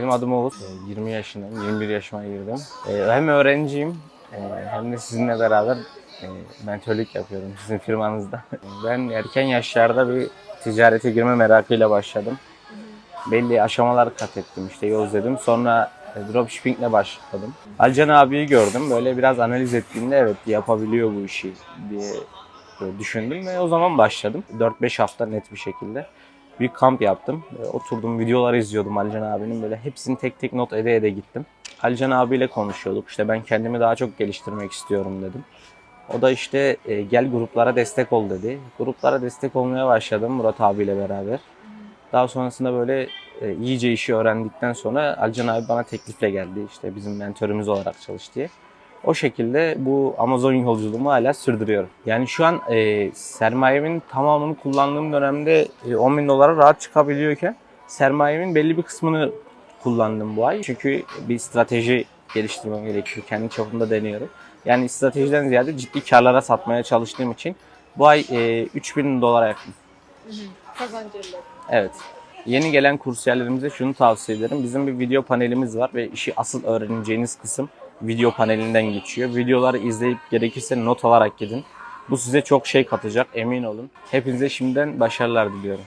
Benim adım Oğuz. Ee, 20 yaşındayım. 21 yaşıma girdim. Ee, Hem öğrenciyim e, hem de sizinle beraber e, mentörlük yapıyorum sizin firmanızda. Ben erken yaşlarda bir ticarete girme merakıyla başladım. Belli aşamalar kat ettim işte yol dedim. Sonra e, dropshippingle başladım. Alcan abiyi gördüm. Böyle biraz analiz ettiğimde evet yapabiliyor bu işi diye böyle düşündüm ve o zaman başladım. 4-5 hafta net bir şekilde bir kamp yaptım. E, Oturdum videoları izliyordum Alican abinin böyle hepsini tek tek not ede ede gittim. Alican abiyle konuşuyorduk. İşte ben kendimi daha çok geliştirmek istiyorum dedim. O da işte e, gel gruplara destek ol dedi. Gruplara destek olmaya başladım Murat abiyle beraber. Daha sonrasında böyle e, iyice işi öğrendikten sonra Alican abi bana teklifle geldi. İşte bizim mentörümüz olarak çalış diye. O şekilde bu Amazon yolculuğumu hala sürdürüyorum. Yani şu an e, sermayemin tamamını kullandığım dönemde e, 10 bin dolara rahat çıkabiliyorken sermayemin belli bir kısmını kullandım bu ay. Çünkü bir strateji geliştirmem gerekiyor. Kendi çapımda deniyorum. Yani stratejiden ziyade ciddi karlara satmaya çalıştığım için bu ay e, 3000 dolara yakın. Kazancıyla. Evet. Yeni gelen kursiyerlerimize şunu tavsiye ederim. Bizim bir video panelimiz var ve işi asıl öğreneceğiniz kısım video panelinden geçiyor. Videoları izleyip gerekirse not alarak gidin. Bu size çok şey katacak emin olun. Hepinize şimdiden başarılar diliyorum.